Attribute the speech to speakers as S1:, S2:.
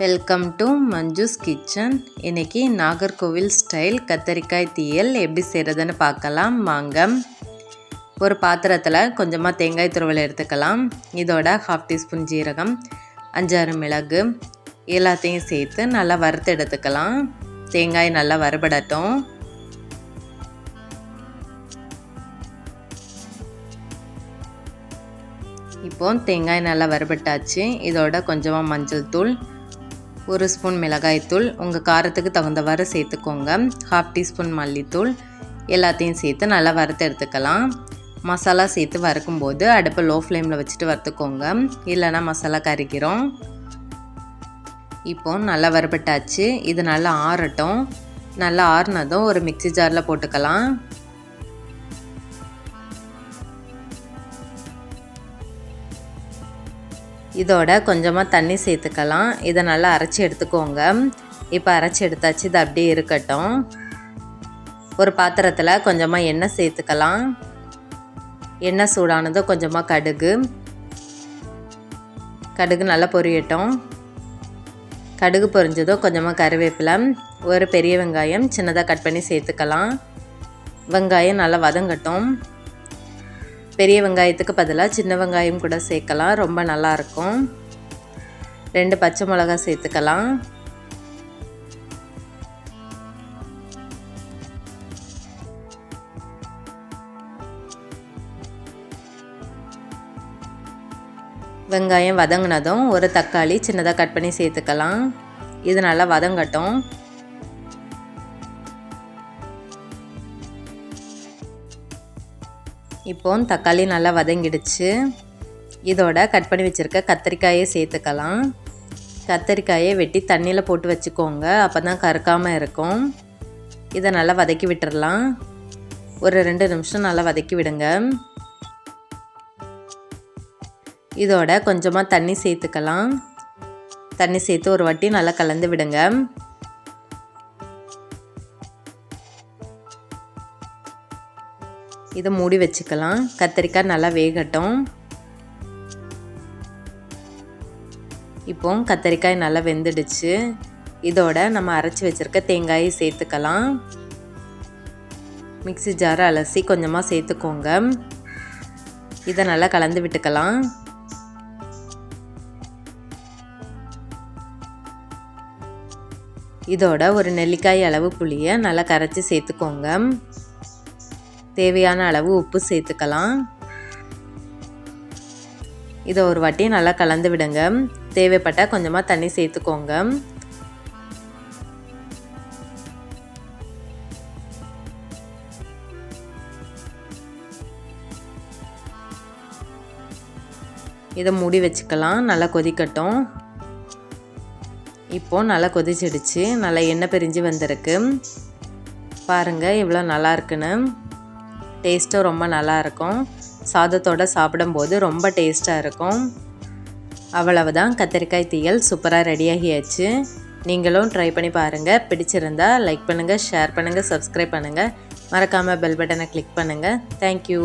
S1: Welcome to Manju's kitchen இன்றைக்கி Nagercoil style கத்தரிக்காய் தீயல் எப்படி செய்கிறதுன்னு பார்க்கலாம். வாங்க. ஒரு பாத்திரத்தில் கொஞ்சமாக தேங்காய் துருவல் எடுத்துக்கலாம். இதோட ஹாஃப் டீஸ்பூன் ஜீரகம் அஞ்சாறு மிளகு எல்லாத்தையும் சேர்த்து நல்லா வறுத்து எடுத்துக்கலாம். தேங்காய் நல்லா வறுபடட்டும். இப்போது தேங்காய் நல்லா வறுபட்டாச்சு. இதோட கொஞ்சமாக மஞ்சள் தூள் ஒரு ஸ்பூன் மிளகாய்த்தூள் உங்கள் காரத்துக்கு தகுந்தவாறு சேர்த்துக்கோங்க. ஹாஃப் டீஸ்பூன் மல்லித்தூள் எல்லாத்தையும் சேர்த்து நல்லா வறுத்து எடுத்துக்கலாம். மசாலா சேர்த்து வறுக்கும்போது அடுப்பை லோ ஃப்ளேமில் வச்சுட்டு வறுத்துக்கோங்க. இல்லைனா மசாலா கறிக்கிறோம் இப்போ நல்லா வறுபட்டாச்சு. இது நல்லா ஆறட்டும். நல்லா ஆறுனதும் ஒரு மிக்சி ஜாரில் போட்டுக்கலாம். இதோட கொஞ்சமாக தண்ணி சேர்த்துக்கலாம். இதை நல்லா அரைச்சி எடுத்துக்கோங்க. இப்போ அரைச்சி எடுத்தாச்சு இது அப்படியே இருக்கட்டும். ஒரு பாத்திரத்தில் கொஞ்சமாக எண்ணெய் சேர்த்துக்கலாம். எண்ணெய் சூடானதும் கொஞ்சமாக கடுகு. கடுகு நல்லா பொரியட்டும். கடுகு பொரிஞ்சதும் கொஞ்சமாக கருவேப்பிலை ஒரு பெரிய வெங்காயம் சின்னதாக கட் பண்ணி சேர்த்துக்கலாம். வெங்காயம் நல்லா வதங்கட்டும். பெரிய வெங்காயத்துக்கு பதிலாக சின்ன வெங்காயம் கூட சேர்க்கலாம். ரொம்ப நல்லாயிருக்கும். ரெண்டு பச்சை மிளகா சேர்த்துக்கலாம். வெங்காயம் வதங்கினதும் ஒரு தக்காளி சின்னதாக கட் பண்ணி சேர்த்துக்கலாம். இது நல்லா வதங்கட்டும். இப்போ தக்காளி நல்லா வதங்கிடுச்சு. இதோட கட் பண்ணி வச்சுருக்க கத்திரிக்காயை சேர்த்துக்கலாம். கத்திரிக்காயை வெட்டி தண்ணியில் போட்டு வச்சுக்கோங்க. அப்போ தான் கறக்காமல் இருக்கும். இதை நல்லா வதக்கி விட்டுறலாம். ஒரு ரெண்டு நிமிஷம் நல்லா வதக்கி விடுங்க. இதோட கொஞ்சமாக தண்ணி சேர்த்துக்கலாம். தண்ணி சேர்த்து ஒரு வாட்டி நல்லா கலந்து விடுங்க. இதை மூடி வச்சுக்கலாம். கத்திரிக்காய் நல்லா வேகட்டும். இப்போ கத்திரிக்காய் நல்லா வெந்துடுச்சு. இதோட நம்ம அரைச்சி வச்சுருக்க தேங்காயை சேர்த்துக்கலாம். மிக்சி ஜாரை அலசி கொஞ்சமாக சேர்த்துக்கோங்க. இதை நல்லா கலந்து விட்டுக்கலாம். இதோட ஒரு நெல்லிக்காய் அளவு புளியை நல்லா கரைச்சி சேர்த்துக்கோங்க. தேவையான அளவு உப்பு சேர்த்துக்கலாம். இதை ஒரு வாட்டி நல்லா கலந்து விடுங்க. தேவைப்பட்டால் கொஞ்சமாக தண்ணி சேர்த்துக்கோங்க. இதை மூடி வச்சுக்கலாம். நல்லா கொதிக்கட்டும். இப்போது நல்லா கொதிச்சிடுச்சு. நல்லா எண்ணெய் பிரிஞ்சு வந்திருக்கு. பாருங்கள் இவ்வளோ நல்லா இருக்குன்னு. டேஸ்ட்டும் ரொம்ப நல்லாயிருக்கும். சாதத்தோடு சாப்பிடும்போது ரொம்ப டேஸ்ட்டாக இருக்கும். அவ்வளவுதான். கத்திரிக்காய் தீயல் சூப்பராக ரெடியாகியாச்சு. நீங்களும் ட்ரை பண்ணி பாருங்கள் பிடிச்சிருந்தா லைக் பண்ணுங்கள் ஷேர் பண்ணுங்கள் சப்ஸ்கிரைப் பண்ணுங்கள் மறக்காமல் பெல் பட்டனை கிளிக் பண்ணுங்கள் தேங்க்யூ